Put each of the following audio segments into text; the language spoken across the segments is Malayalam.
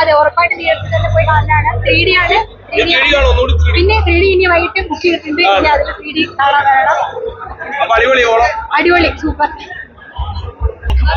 അതെ ഉറപ്പായിട്ട് തിയേറ്ററിൽ തന്നെ പോയി കാണാനാണ്. ത്രീ ഡി ആണ്. 3D ആണ്. കാണോ ഒന്നുകൂടി 3D? പിന്നെ ത്രീ ഡി ഇനി വൈകിട്ട് ബുക്ക് ചെയ്തിട്ടുണ്ട്. ഇനി അതിൽ ത്രീ ഡി കാണാൻ വേണം അടിപൊളി സൂപ്പർ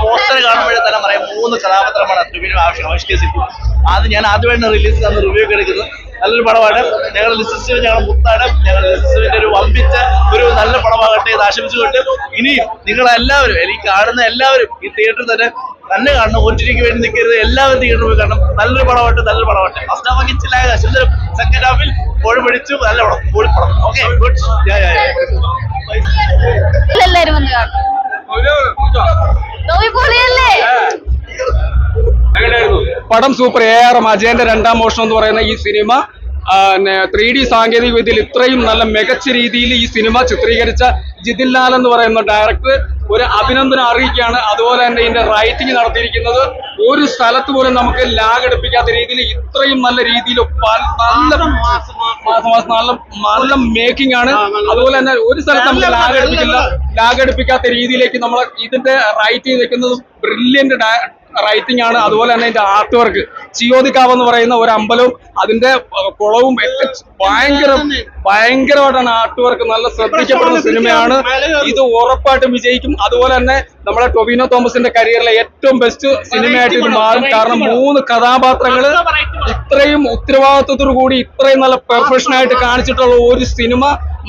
പോസ്റ്റർ കാണുമ്പോഴേ തന്നെ പറയാം മൂന്ന് കഥാപാത്രമാണ് റിവ്യൂ ആവശ്യം. ആവിഷ്കരിച്ചിട്ടുള്ളത് അത് ഞാൻ ആദ്യമായിട്ട് റിലീസ് തന്ന റിവ്യൂ ഒക്കെ എടുക്കുന്നത്. നല്ലൊരു പടമാണ്. ഞങ്ങളുടെ ലിസിസ്റ്റർ ഞങ്ങളുടെ മുത്താണ്. ഞങ്ങളുടെ ലിസിസ്റ്ററിന്റെ ഒരു വമ്പിച്ച ഒരു നല്ല പടമാകട്ടെ എന്ന് ആശംസിച്ചുകൊണ്ട് ഇനിയും നിങ്ങളെല്ലാവരും എനിക്ക് കാണുന്ന എല്ലാവരും ഈ തിയേറ്ററിൽ തന്നെ തന്നെ കാണണം ഒറ്റയ്ക്ക് വേണ്ടി നിൽക്കരുത് എല്ലാവരും തിയേറ്ററിൽ പോയി കാണണം. നല്ലൊരു പടമാവട്ടെ നല്ലൊരു പടമാവട്ടെ. ഫസ്റ്റ് ഹാഫ് ഇച്ചില്ലായ സുന്ദരം സെക്കൻഡ് ഹാഫിൽ കോഴി പിടിച്ചു നല്ല പടം പൊളിപ്പടം ഓക്കെ ഗുഡ് എല്ലാവരും വന്ന് കാണും പടം സൂപ്പർ. എ ആർ അജയന്റെ രണ്ടാം മോഷണം എന്ന് പറയുന്ന ഈ സിനിമ ത്രീ ഡി സാങ്കേതിക വിദ്യയിൽ ഇത്രയും നല്ല മികച്ച രീതിയിൽ ഈ സിനിമ ചിത്രീകരിച്ച ജിതിൻ ലാൽ എന്ന് പറയുന്ന ഡയറക്ടർ ഒരു അഭിനന്ദനം അറിയിക്കുകയാണ്. അതുപോലെ തന്നെ ഇതിന്റെ റൈറ്റിംഗ് നടത്തിയിരിക്കുന്നത് ഒരു സ്ഥലത്ത് പോലും നമുക്ക് ലാഗ് എടുപ്പിക്കാത്ത രീതിയിൽ ഇത്രയും നല്ല രീതിയിൽ നല്ല നല്ല നല്ല മേക്കിംഗ് ആണ്. അതുപോലെ തന്നെ ഒരു സ്ഥലത്ത് നമുക്ക് ലാഗ് എടുപ്പിക്കില്ല. ലാഗ് എടുപ്പിക്കാത്ത രീതിയിലേക്ക് നമ്മൾ ഇതിന്റെ റൈറ്റിംഗ് നിൽക്കുന്നത് ബ്രില്യന്റ് റൈറ്റിംഗ് ആണ്. അതുപോലെ തന്നെ ഇതിന്റെ ആർട്ട് വർക്ക് ചിയോദിക്കാവ് എന്ന് പറയുന്ന ഒരു അമ്പലവും അതിന്റെ കുളവും ഭയങ്കര ഭയങ്കരമായിട്ടാണ് ആർട്ട് വർക്ക് നല്ല ശ്രദ്ധിക്കപ്പെടുന്ന സിനിമയാണ്. ഇത് ഉറപ്പായിട്ടും വിജയിക്കും. അതുപോലെ തന്നെ നമ്മുടെ ടൊവിനോ തോമസിന്റെ കരിയറിലെ ഏറ്റവും ബെസ്റ്റ് സിനിമയായിട്ട് ഇത് മാറും. കാരണം മൂന്ന് കഥാപാത്രങ്ങൾ ഇത്രയും ഉത്തരവാദിത്വത്തോടു കൂടി ഇത്രയും നല്ല പെർഫെക്ഷൻ ആയിട്ട് കാണിച്ചിട്ടുള്ള ഒരു സിനിമ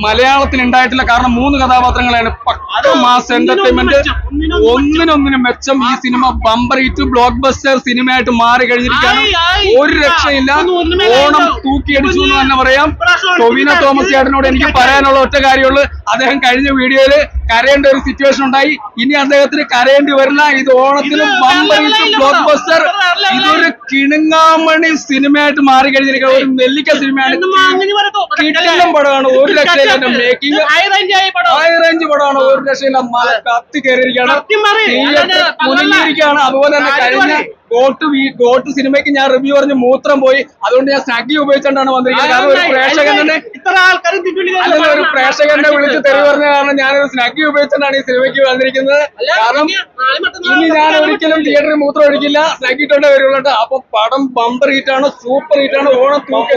മലയാളത്തിൽ ഉണ്ടായിട്ടില്ല കാരണം മൂന്ന് കഥാപാത്രങ്ങളാണ് പക്ക മാസ് എന്റർടൈൻമെന്റ് ഒന്നിനൊന്നിനും മെച്ചം ഈ cinema bumper hit blockbuster സിനിമയായിട്ട് മാറി കഴിഞ്ഞിരിക്കുകയാണ്. ഒരു രക്ഷയില്ല. ഓണം തൂക്കിയടിച്ചു എന്ന് തന്നെ പറയാം. ടൊവിന തോമസ് ചേട്ടനോട് എനിക്ക് പറയാനുള്ള ഒറ്റ കാര്യമുള്ളൂ. അദ്ദേഹം കഴിഞ്ഞ വീഡിയോയിൽ കരയേണ്ട ഒരു സിറ്റുവേഷൻ ഉണ്ടായി. ഇനി അദ്ദേഹത്തിന് കരയേണ്ടി വരില്ല. ഇത് ഓണത്തിന് ബമ്പർ ഹിറ്റ് ബ്ലോക്ക് ബസ്റ്റർ ഇതൊരു കിണുങ്ങാമണി സിനിമയായിട്ട് മാറി കഴിഞ്ഞിരിക്കുന്ന ഒരു നെല്ലിക്ക സിനിമയാണ്. കിട്ടിലും പടമാണ്. ഒരു രക്ഷയില്ല മേക്കിംഗ് ഹൈ റേഞ്ച് പടമാണ്. ഒരു രക്ഷയില്ല മല കത്തി കയറിയിരിക്കുകയാണ് തിയേറ്റർ കുലുങ്ങിയിരിക്കുകയാണ് അതുപോലെ തന്നെ കഴിഞ്ഞ ഗോട്ട് ഗോട്ട് സിനിമയ്ക്ക് ഞാൻ റിവ്യൂ പറഞ്ഞ് മൂത്രം പോയി. അതുകൊണ്ട് ഞാൻ സ്നഗ്ഗി ഉപയോഗിച്ചുകൊണ്ടാണ് വന്നിരിക്കുന്നത്. കാരണം ഒരു അല്ലെങ്കിൽ ഒരു പ്രേക്ഷകന്റെ വിളിച്ച് തെറി പറഞ്ഞ കാരണം ഞാനൊരു സ്നഗ്ഗി ഉപയോഗിച്ചുകൊണ്ടാണ് ഈ സിനിമയ്ക്ക് വന്നിരിക്കുന്നത്. കാരണം ഇനി ഞാൻ ഒരിക്കലും തിയേറ്ററിൽ മൂത്രം ഒഴിക്കില്ല. സ്നഗ്ഗിട്ടോണ്ടേ വരുള്ളൂ അപ്പൊ പടം ബമ്പർ ഹീറ്റാണ് സൂപ്പർ ഹീറ്റാണ് ഓണം തൂക്കി